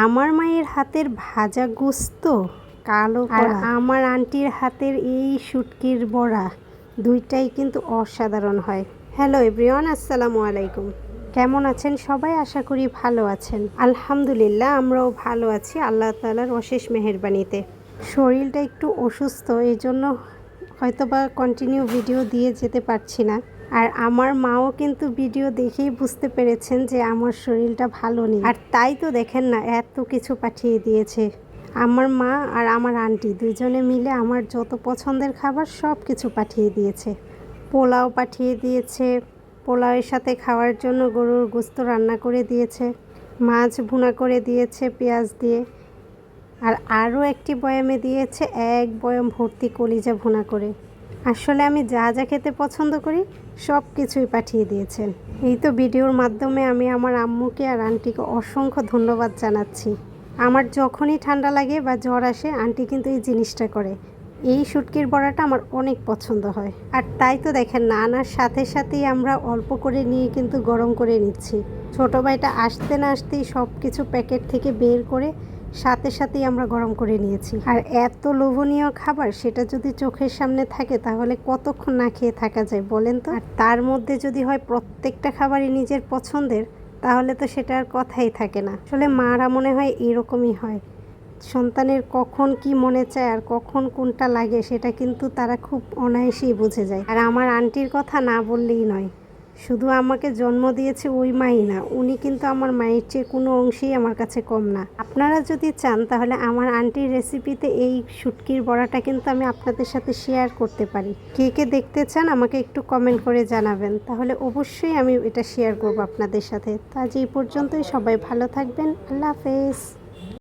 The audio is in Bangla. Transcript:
আমার মায়ের হাতের ভাজা গুস্ত কালো আর আমার আন্টির হাতের এই শুটকির বড়া দুইটাই কিন্তু অসাধারণ হয়। হ্যালো এভরিওয়ান আসসালামু আলাইকুম। কেমন আছেন সবাই? আশা করি ভালো আছেন। আলহামদুলিল্লাহ আমরাও ভালো আছি আল্লাহ তালার অশেষ মেহেরবানিতে। শরীরটা একটু অসুস্থ এই জন্য হয়তোবা কন্টিনিউ ভিডিও দিয়ে যেতে পারছি না। আর আমার মাও কিন্তু ভিডিও দেখেই বুঝতে পেরেছেন যে আমার শরীরটা ভালো নেই। আর তাই তো দেখেন না, এত কিছু পাঠিয়ে দিয়েছে। আমার মা আর আমার আন্টি দুজনে মিলে আমার যত পছন্দের খাবার সব কিছু পাঠিয়ে দিয়েছে। পোলাও পাঠিয়ে দিয়েছে, পোলাওয়ের সাথে খাওয়ার জন্য গরুর গোস্ত রান্না করে দিয়েছে, মাছ ভুনা করে দিয়েছে পেঁয়াজ দিয়ে। আর আরও একটি বয়ামে দিয়েছে, এক বয়াম ভর্তি কলিজা ভুনা করে। আসলে আমি যা যা খেতে পছন্দ করি, সব কিছুই পাঠিয়ে দিয়েছেন। এই তো ভিডিওর মাধ্যমে আমি আমার আম্মুকে আর আন্টিকে অসংখ্য ধন্যবাদ জানাচ্ছি। আমার যখনই ঠান্ডা লাগে বা জ্বর আসে, আন্টি কিন্তু এই জিনিসটা করে। এই শুটকির বড়াটা আমার অনেক পছন্দ হয়। আর তাই তো দেখেন না আনার সাথে সাথেই আমরা অল্প করে নিয়ে কিন্তু গরম করে নিচ্ছি। ছোটো ভাইটা আসতে না আসতেই সব কিছু প্যাকেট থেকে বের করে সাথে সাথেই আমরা গরম করে নিয়েছি। আর এত লোভনীয় খাবার সেটা যদি চোখের সামনে থাকে তাহলে কতক্ষণ না খেয়ে থাকা যায় বলেন তো? আর তার মধ্যে যদি হয় প্রত্যেকটা খাবারই নিজের পছন্দের, তাহলে তো সেটা আর কথাই থাকে না। আসলে মারা মনে হয় এরকমই হয়। সন্তানের কখন কি মনে চায় আর কখন কোনটা লাগে সেটা কিন্তু তারা খুব অনায়াসেই বুঝে যায়। আর আমার আন্টির কথা না বললেই নয়। শুধু আমাকে জন্ম দিয়েছে ওই মাই না, উনি কিন্তু আমার মায়ের চেয়ে কোনো অংশেই আমার কাছে কম না। আপনারা যদি চান তাহলে আমার আন্টির রেসিপিতে এই শুটকির বড়াটা কিন্তু আমি আপনাদের সাথে শেয়ার করতে পারি। কে কে দেখতে চান আমাকে একটু কমেন্ট করে জানাবেন। তাহলে অবশ্যই আমি এটা শেয়ার করব আপনাদের সাথে। তো আজ এই পর্যন্তই, সবাই ভালো থাকবেন। আল্লাহ হাফেজ।